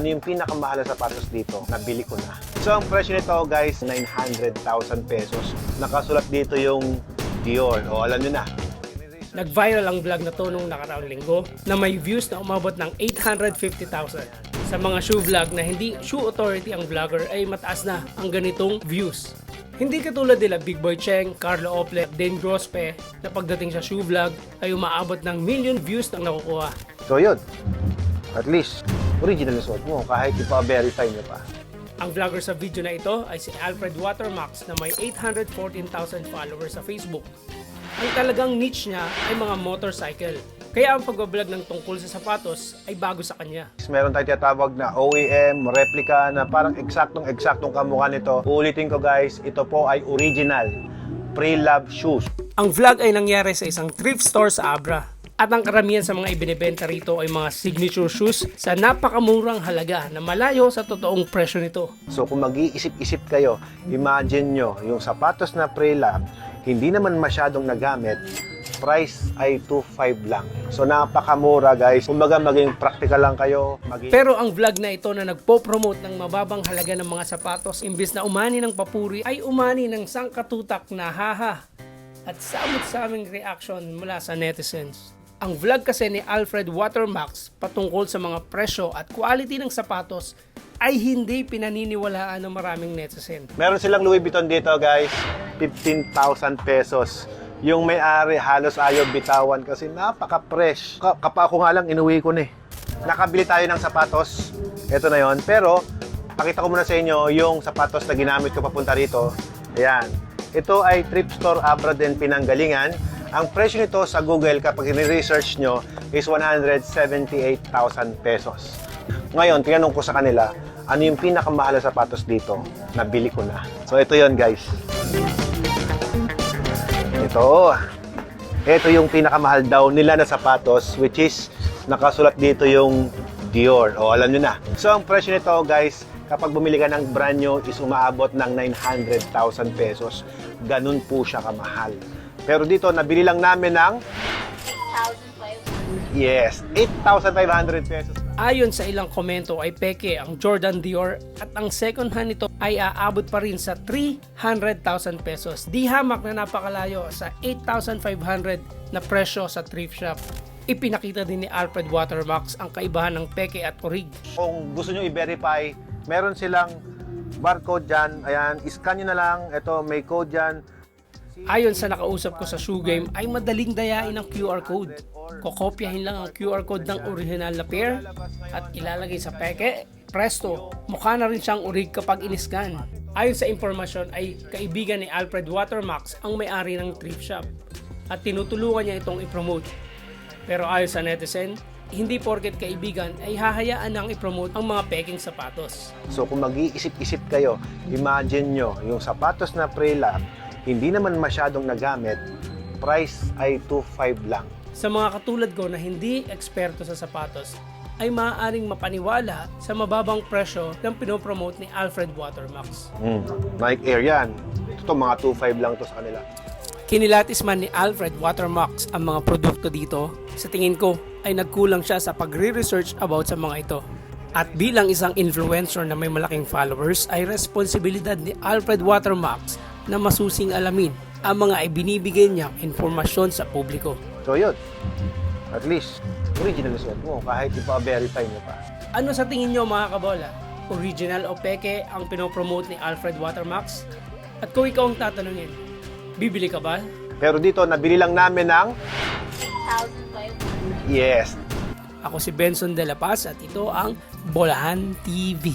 Ano yung pinakamahal na sapatos dito? Nabili ko na. So ang presyo nito guys, 900,000 pesos. Nakasulat dito yung Dior. O alam nyo na. Nag-viral ang vlog na to nung nakaraang linggo na may views na umabot ng 850,000. Sa mga shoe vlog na hindi shoe authority ang vlogger ay mataas na ang ganitong views. Hindi katulad nila Big Boy Cheng, Carlo Ople, Dane Grospe na pagdating sa shoe vlog ay umaabot ng million views nang nakukuha. So yun. At least, original yung suot mo kahit ipa-verify nyo pa. Ang vlogger sa video na ito ay si Alfred Watermax na may 814,000 followers sa Facebook. Ang talagang niche niya ay mga motorcycle. Kaya ang pagbablog ng tungkol sa sapatos ay bago sa kanya. Meron tayong tinatawag na OEM, replica na parang eksaktong-eksaktong kamukha nito. Uulitin ko guys, ito po ay original pre-love shoes. Ang vlog ay nangyari sa isang thrift store sa Abra. At ang karamihan sa mga ibinebenta rito ay mga signature shoes sa napakamurang halaga na malayo sa totoong presyo nito. So kung mag-iisip-isip kayo, imagine nyo, yung sapatos na pre-lab, hindi naman masyadong nagamit, price ay 2.5 lang. So napakamura guys. Kumbaga maging practical lang kayo. Maging... Pero ang vlog na ito na nagpo-promote ng mababang halaga ng mga sapatos imbis na umani ng papuri ay umani ng sangkatutak na haha at samot-saming reaction mula sa netizens. Ang vlog kasi ni Alfred Watermax patungkol sa mga presyo at quality ng sapatos ay hindi pinaniniwalaan ng maraming netizen. Meron silang Louis Vuitton dito guys, 15,000 pesos. Yung may-ari halos ayaw bitawan kasi napaka-fresh. Ka kapako nga lang inuwi ko na eh. Nakabili tayo ng sapatos. Ito na yon. Pero pakita ko muna sa inyo yung sapatos na ginamit ko papunta rito. Ayan. Ito ay Trip Store Abra din Pinanggalingan. Ang presyo nito sa Google kapag ni-research nyo is 178,000 pesos. Ngayon, tinanong ko sa kanila, ano yung pinakamahal na sapatos dito? Nabili ko na. So, ito yon guys. Ito. Ito yung pinakamahal daw nila na sapatos, which is nakasulat dito yung Dior. O, alam nyo na. So, ang presyo nito, guys, kapag bumili ka ng brand new is umaabot ng 900,000 pesos. Ganun po siya kamahal. Pero dito, nabili lang namin ng, 1,500. yes, 8,500 pesos. Ayon sa ilang komento ay peke ang Jordan Dior at ang second hand nito ay aabot pa rin sa 300,000 pesos. Di hamak na napakalayo sa 8,500 na presyo sa thrift shop. Ipinakita din ni Alfred Watermax ang kaibahan ng peke at orig. Kung gusto nyo i-verify, meron silang barcode dyan. Ayan, iscan nyo na lang. Ito, may code dyan. Ayon sa nakausap ko sa shoe game ay madaling dayain ang QR code. Kokopyahin lang ang QR code ng original na pair at ilalagay sa peke. Presto, mukha na rin siyang urig kapag iniskan. Ayon sa impormasyon ay kaibigan ni Alfred Watermax ang may-ari ng thrift shop at tinutulungan niya itong i-promote. Pero ayon sa netizen, hindi porket kaibigan ay hahayaan nang i-promote ang mga peking sapatos. So kung mag-iisip-isip kayo, imagine nyo, yung sapatos na pre-lab, hindi naman masyadong nagamit, price ay 2.5 lang. Sa mga katulad ko na hindi eksperto sa sapatos, ay maaaring mapaniwala sa mababang presyo ng pinopromote ni Alfred Watermax. Mm. Nike Air yan. Ito mga 2.5 lang to sa kanila. Kinilatis man ni Alfred Watermax ang mga produkto dito, sa tingin ko ay nagkulang siya sa pagre-research about sa mga ito. At bilang isang influencer na may malaking followers ay responsibilidad ni Alfred Watermax na masusing alamin ang mga ibinibigay niyang informasyon sa publiko. So yun. At least, original suot mo kahit ipa-verify nyo pa. Ano sa tingin nyo mga kabola? Original o peke ang pinopromote ni Alfred Watermax? At kung ikaw ang tatanungin, bibili ka ba? Pero dito, nabili lang namin ng 1,500. yes. Ako si Benson De La Paz at ito ang Bolahan TV.